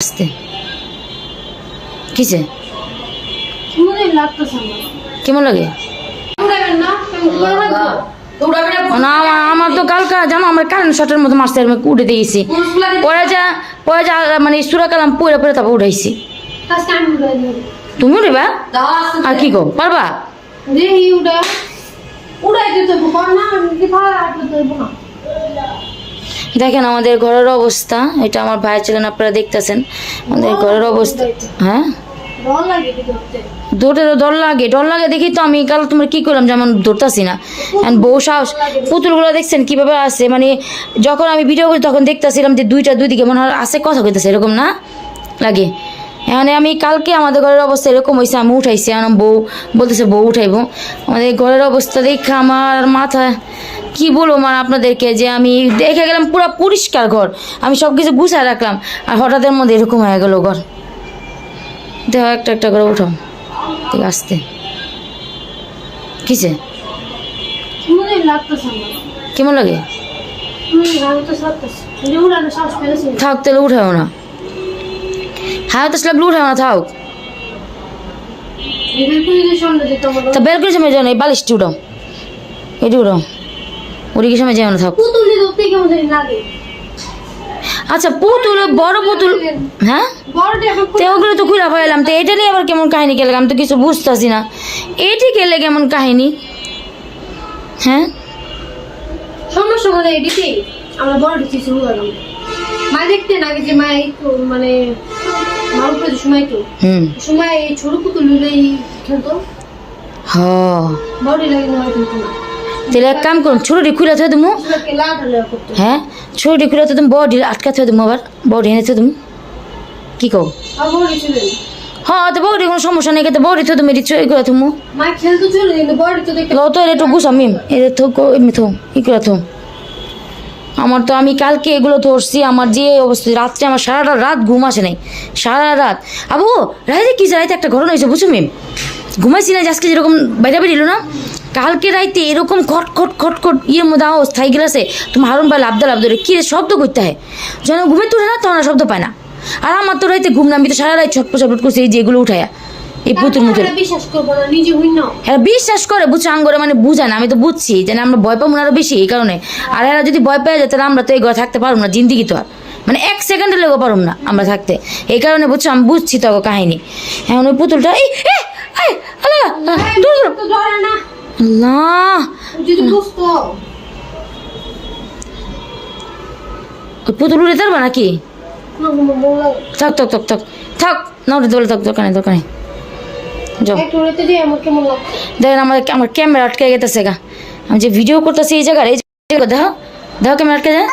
আসতে। কিসে? মনে কেমন লাগে? না? আমার- তো কালকা জানো আমার কারেন্ট শটের মতো মারছে আমি উঠে দিয়েছি পরে যা পরে যা মানে সুরা কালাম পরে পরে তারপর উঠাইছি তুমি উঠেবা আর কি কো পারবা উড়াই দিতে না। দেখেন আমাদের ঘরের অবস্থা এটা আমার ভাই ছিলেন আপনারা দেখতেছেন। আমাদের ঘরের অবস্থা হ্যাঁ? ধরতে? তো ডর লাগে ডর লাগে দেখি তো আমি কাল তোমার কি করলাম যেমন ধরতাছি না। বউ সাহস পুতুলগুলো দেখছেন কীভাবে আছে? মানে যখন আমি ভিডিও করি তখন দেখতেছিলাম যে দুইটা দুই দিকে মনে হয় আছে কথা কইতেছে এরকম না? লাগে। এখানে আমি কালকে আমাদের ঘরের অবস্থা এরকম হয়েছে আমি উঠাইছি এখন বউ বলতেছে বউ উঠাইবো। আমাদের ঘরের অবস্থা দেখে আমার মাথা কি বলব মানে আপনাদেরকে যে আমি দেখে গেলাম পুরো পরিষ্কার ঘর। আমি সব কিছু গুছায় রাখলাম। আর হঠাৎের মধ্যে এরকম হয়ে গেল ঘর। দেহ একটা একটা করে উঠো ঠিক আসতে কিসে? মনে কেমন লাগে? থাক তাহলে উঠাও না। হ্যাঁ তো লাগলে উঠাও না থাক। তা বের করে সময় যাও না এই বালিশটি উঠাও। এটি উঠাও। ওদিকে সময় যাও না থাক আচ্ছা পুতুল বড় পুতুল হ্যাঁ? তো ওগুলো তো খুলে পাইলাম তো এটা নিয়ে আবার কেমন কাহিনী আমি তো কিছু বুঝতেছি না। এটি গেলে কেমন কাহিনী? হ্যাঁ? সমস্যা মানে এডিতে আমরা বড় কিছু উড়ালাম মা দেখতে না যে মা এই তো মানে মার উপরে সময় তো। হুম। সময় এই ছোট পুতুল লুলেই খেলতো। হ বড়ি লাগে না খেলতো না। তাহলে এক কাম করুন ছোটটি খুলে থয়ে তুমি হ্যাঁ ছোটটি খুলে তো তুমি বডি আটকা থয়ে তুমি আবার, বডি এনেছো তুমি কি আর হ্যাঁ তো বডি কোনো সমস্যা নেই, কিন্তু বডি তো তুমি চই করে তুমি তো তো একটু মিম। এটা তো কো- এমনি থো, ই করে থো। আমার তো আমি কালকে এগুলো ধরছি, আমার যে অবস্থা, রাত্রে আমার সারাটা রাত ঘুম আসে নাই, সারা রাত। আবু, রাইতে কি রাইতে একটা ঘটনা হয়েছে, বুঝছ, মিম? ঘুমাইছি না আজকে যেরকম বাইরে বেরিল না কালকে রাইতে এরকম খট খট খট খট ইয়ের মধ্যে আওয়াজ থাই গেলাছে তুমি হারুন ভাই লাভ লাভ ধরে কি রে শব্দ করতে হয়? যখন ঘুমে তুলে না তখন শব্দ পায় না। আর আমার তো রাইতে ঘুম না আমি তো সারা রাত ছটপট ছটপট করছি এই যেগুলো উঠায়া এই পুতুল মুতুল বিশ্বাস করব না নিজে না। এরা বিশ্বাস করে বুঝছে আঙ্গরে মানে বুঝায় না আমি তো বুঝছি যে না আমরা ভয় পাবো না আরও বেশি এই কারণে। আর এরা যদি ভয় পেয়ে যায় তাহলে আমরা তো এই ঘরে থাকতে পারব না জিন্দিগি তো আর। মানে এক সেকেন্ডের লেগেও পারব না আমরা থাকতে। এই কারণে বুঝছ আমি বুঝছি তো কাহিনী। এখন ওই পুতুলটা এই এ, এই, আল্লাহ, আল্লাহ, যদি বুঝতো পুতুল উড়ে পারবা নাকি? থাক থাক থাক থাক থাক না উঠে বলে থাক দোকানে দোকানে দেখেন আমার আমার ক্যামেরা আটকে গেতেছে গা। আমি যে ভিডিও করতেছি এই জায়গায় এই দেখো দেখো ক্যামেরা আটকে যায়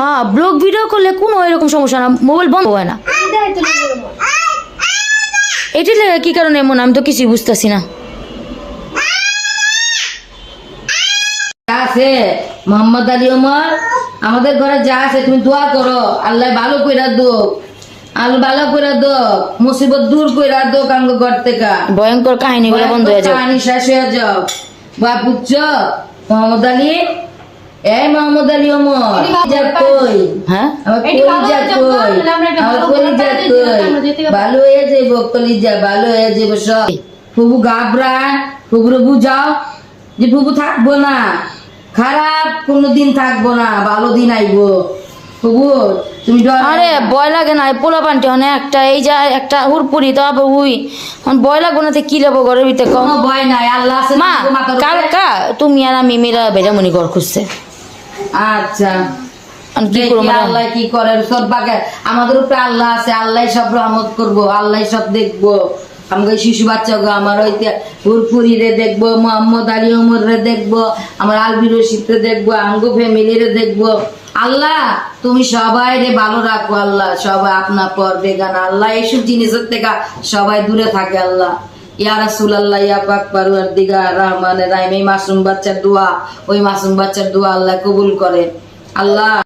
হয় ব্লগ ভিডিও করলে কোনো এরকম সমস্যা না মোবাইল বন্ধ হয় না। এটি লেগে কি কারণে এমন? আমি তো কিছুই বুঝতেছি না। আছে মোহাম্মদ আলী ওমর আমাদের ঘরে যা আছে তুমি দোয়া করো। আল্লাহ ভালো কইরা দো আল্লাহ ভালো কইরা দো মুসিবত দূর কইরা দো কাঙ্গ ঘর থেকে। ভয়ঙ্কর কাহিনীগুলো বন্ধ হয়ে যাবে। কাহানি শেষ হয়ে যাও। বা বুঝছ মোহাম্মদ আলী এই আলী ওমর যা কই? হ্যাঁ? আমার ভালো কলিজা হয়ে কই? আমরা কলিজা কই। ভালো হয়ে যাইব কলিজা ভালো হয়ে যাইব সব। ফুবু গাবরা ফুবুরে বুঝাও যে ফুবু থাকব না খারাপ কোনোদিন থাকব না ভালো দিন আইবো। ফুবু তুমি আরে ভয় লাগে না পোলা পান্টি অনেক একটা এই যা একটা হুরপুরি তো আবার এখন ভয় লাগবো না কি যাব ঘরের ভিতরে? কম কোনো ভয় নাই আল্লাহ আছে মা কালকা তুমি আর আমি মেয়েরা বেড়ামনি ঘর খুঁজছে আচ্ছা? আল্লাহ কি করে সব বাকে আমাদের উপরে আল্লাহ আছে আল্লাহ সব রহমত করব আল্লাহ সব দেখব। আমাকে শিশু বাচ্চা গো আমার ওইতে হুরপুরি রে দেখব মোহাম্মদ আলী ওমর রে দেখব আমার আলবি রশিদ রে দেখব আঙ্গো ফ্যামিলি রে দেখব। আল্লাহ তুমি সবাই রে ভালো রাখো আল্লাহ। সবাই আপনা পর বেগান আল্লাহ এইসব জিনিসের থেকে সবাই দূরে থাকে আল্লাহ। মাসুম বাচ্চার দোয়া ওই মাসুম বাচ্চার দোয়া আল্লাহ কবুল করে। আল্লাহ